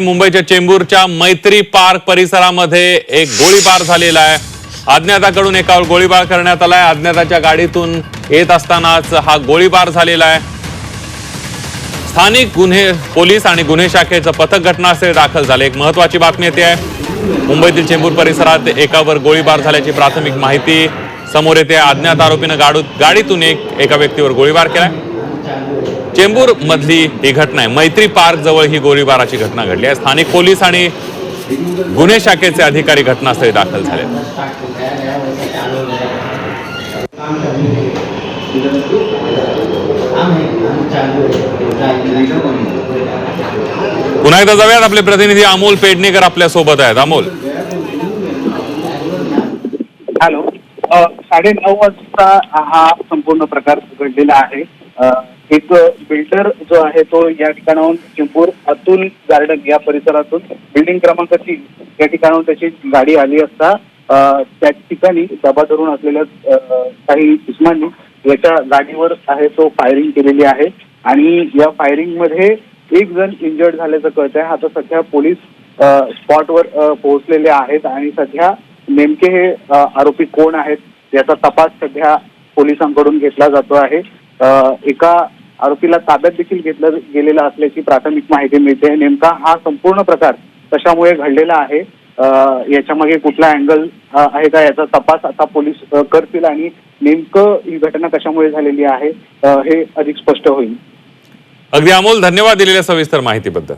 मुंबईच्या चेंबूरच्या मैत्री पार्क परिसरामध्ये एक गोळीबार झालेला आहे. अज्ञाताकडून एकावर गोळीबार करण्यात आलाय. अज्ञाताच्या गाडीतून येत असतानाच हा गोळीबार झालेला आहे. स्थानिक गुन्हे पोलीस आणि गुन्हे शाखेचं पथक घटनास्थळी दाखल झाले. एक महत्वाची बातमी येते आहे. मुंबईतील चेंबूर परिसरात एकावर गोळीबार झाल्याची प्राथमिक माहिती समोर येते. अज्ञात आरोपीनं गाडू गाडीतून एक एका व्यक्तीवर गोळीबार केलाय. चेंबूर मधली ही घटना आहे. मैत्री पार्क जवळ ही गोळीबाराची घटना घडली आहे. स्थानिक पोलीस आणि गुन्हे शाखेचे अधिकारी घटनास्थळी दाखल झाले. पुन्हा एकदा जाऊयात. आपले प्रतिनिधी अमोल पेडणेकर आपल्यासोबत आहेत. अमोल. हॅलो. साडे साडेनऊ वाजता हा संपूर्ण प्रकार घडलेला आहे. एक बिल्डर जो आहे तो या ठिकाणाहून चिंपूर अतुल गार्डन या परिसरातून बिल्डिंग क्रमांक तीन या ठिकाणाहून त्याची गाडी आली असता त्या ठिकाणी दबा धरून असलेल्या काही इस्मांनी याच्या गाडीवर आहे तो फायरिंग केलेली आहे. आणि या फायरिंगमध्ये एक जण इंजर्ड झाल्याचं कळत आहे आता सध्या पोलीस स्पॉटवर पोहोचलेले आहेत आणि सध्या नेमके हे आरोपी कोण आहेत याचा तपास सध्या पोलिसांकडून घेतला जातो आहे. एका आरोपीला ताब्यात देखील घेतलं गेलेलं असल्याची प्राथमिक माहिती मिळते. नेमका हा संपूर्ण प्रकार कशामुळे घडलेला आहे? अ, याच्यामागे कुठला अँगल आहे का याचा तपास आता पोलीस करतील आणि नेमकं ही घटना कशामुळे झालेली आहे? हे अधिक स्पष्ट होईल. अगदी अमोल धन्यवाद दिलेल्या सविस्तर माहितीबद्दल.